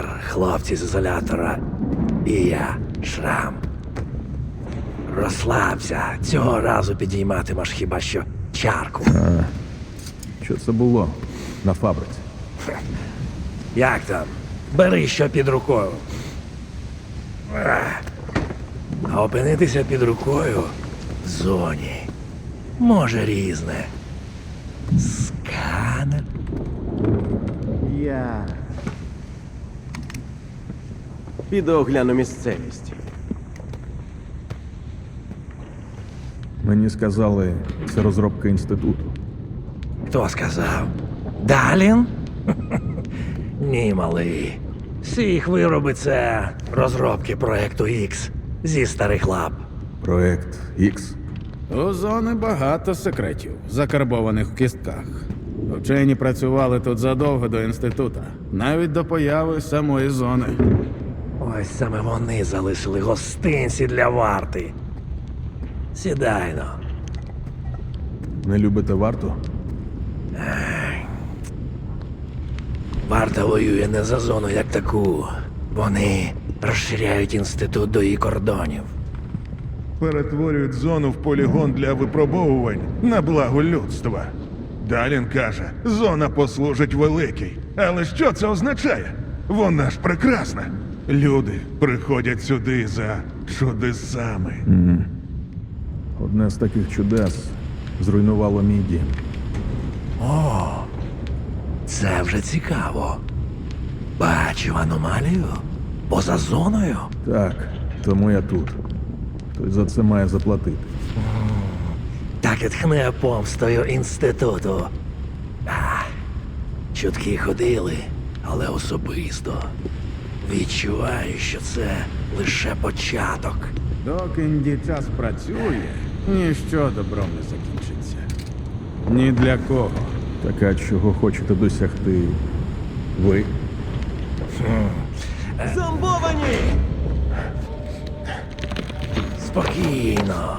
Віктор, хлопці з ізолятора. І я, Шрам. Розслабся. Цього разу підійматимеш хіба що чарку. Що це було на фабриці? Як там? Бери що під рукою. А опинитися під рукою в зоні. Може різне. Сканер. Я. Піду огляну місцевість. Мені сказали, це розробка інституту. Хто сказав? Далін? Ні, малий. Всі їх вироби це розробки проекту X зі старих лап. Проект X. У зони багато секретів, закарбованих в кістках. Вчені працювали тут задовго до інститута, навіть до появи самої зони. Ось саме вони залишили гостинці для варти. Сідайно. Не любите варту? Варта воює не за зону як таку. Вони розширяють інститут до її кордонів. перетворюють зону в полігон для випробовувань на благо людства. Далін каже, зона послужить великій. Але що це означає? Вона ж прекрасна. Люди приходять сюди за чудесами. Одне з таких чудес зруйнувало мій дім. Це вже цікаво. Бачив аномалію? Поза зоною? Так, тому я тут. Хтось за це має заплатити. Так і тхне помстою інституту. А, чутки ходили, але особисто. Відчуваю, що це лише початок. Доки час працює, ніщо добром не закінчиться. Ні для кого. Так а чого хочете досягти ви? Зомбовані! Спокійно.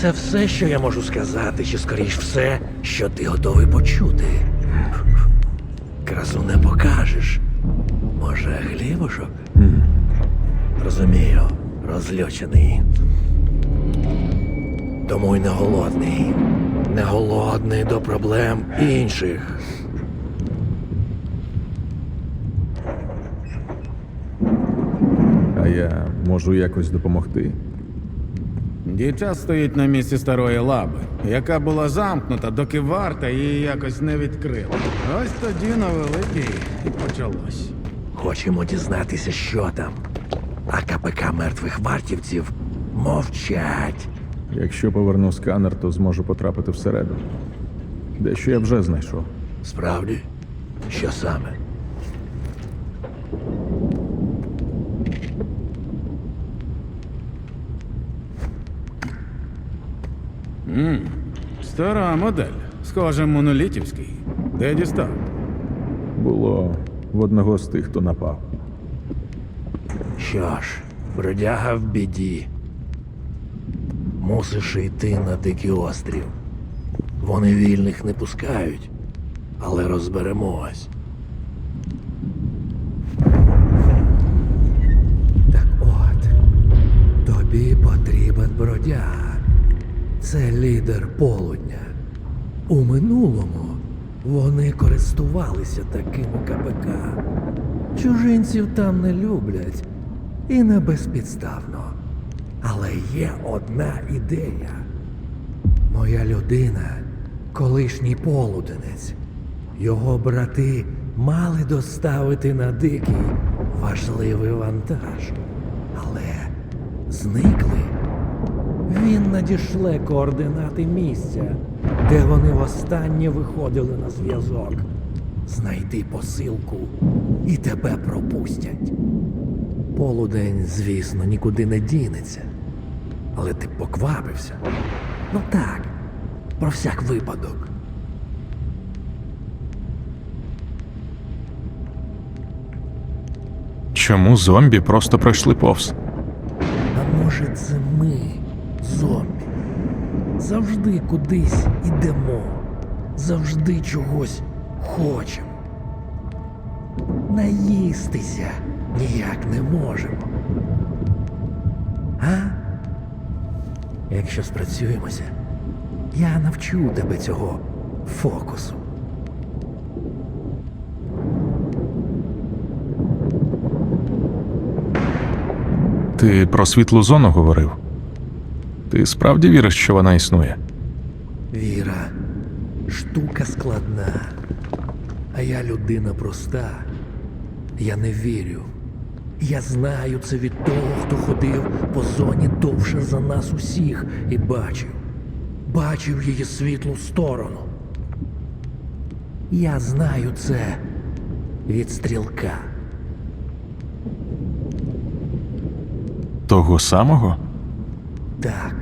Це все, що я можу сказати, чи скоріш все, що ти готовий почути. Красу не покажеш. Може, хлібушок? Розумію, розлючений. Тому й не голодний. Не голодний до проблем інших. А я можу якось допомогти. Дічас стоїть на місці старої лаби, яка була замкнута, доки варта її якось не відкрила. Ось тоді на великій і почалось. Хочемо дізнатися, що там. А КПК мертвих вартівців мовчать. Якщо поверну сканер, то зможу потрапити всередину. Дещо я вже знайшов. Справді? Що саме? Стара модель, схоже, монолітівський. Де дістав? Було в одного з тих, хто напав. Що ж, бродяга в біді. Мусиш йти на дикий острів. Вони вільних не пускають, але розберемось. Так от, тобі потрібен бродяга. Це лідер полудня. У минулому вони користувалися таким КПК. Чужинців там не люблять і не безпідставно. Але є одна ідея. Моя людина колишній полуденець. Його брати мали доставити на дикий важливий вантаж, але зникли. Він надішле координати місця, де вони востаннє виходили на зв'язок. Знайди посилку і тебе пропустять. Полудень, звісно, нікуди не дінеться. Але ти поквапився. Ну так, про всяк випадок. Чому зомбі просто пройшли повз? А може, це ми, зомбі. Завжди кудись ідемо, завжди чогось хочемо. Наїстися ніяк не можемо. А? Якщо спрацюємося, я навчу тебе цього фокусу. Ти про світлу зону говорив? Ти справді віриш, що вона існує? Віра штука складна, а я людина проста. Я не вірю. Я знаю це від того, хто ходив по зоні довше за нас усіх і бачив. Бачив її світлу сторону. Я знаю це від стрілка. Того самого? Так.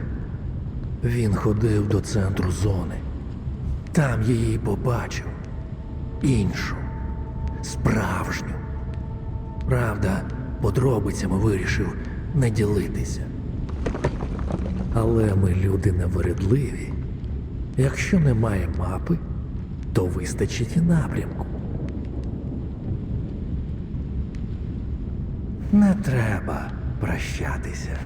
Він ходив до центру зони. Там її побачив. Іншу. Справжню. Правда, подробицями вирішив не ділитися. Але ми люди невередливі. Якщо немає мапи, то вистачить і напрямку. Не треба прощатися.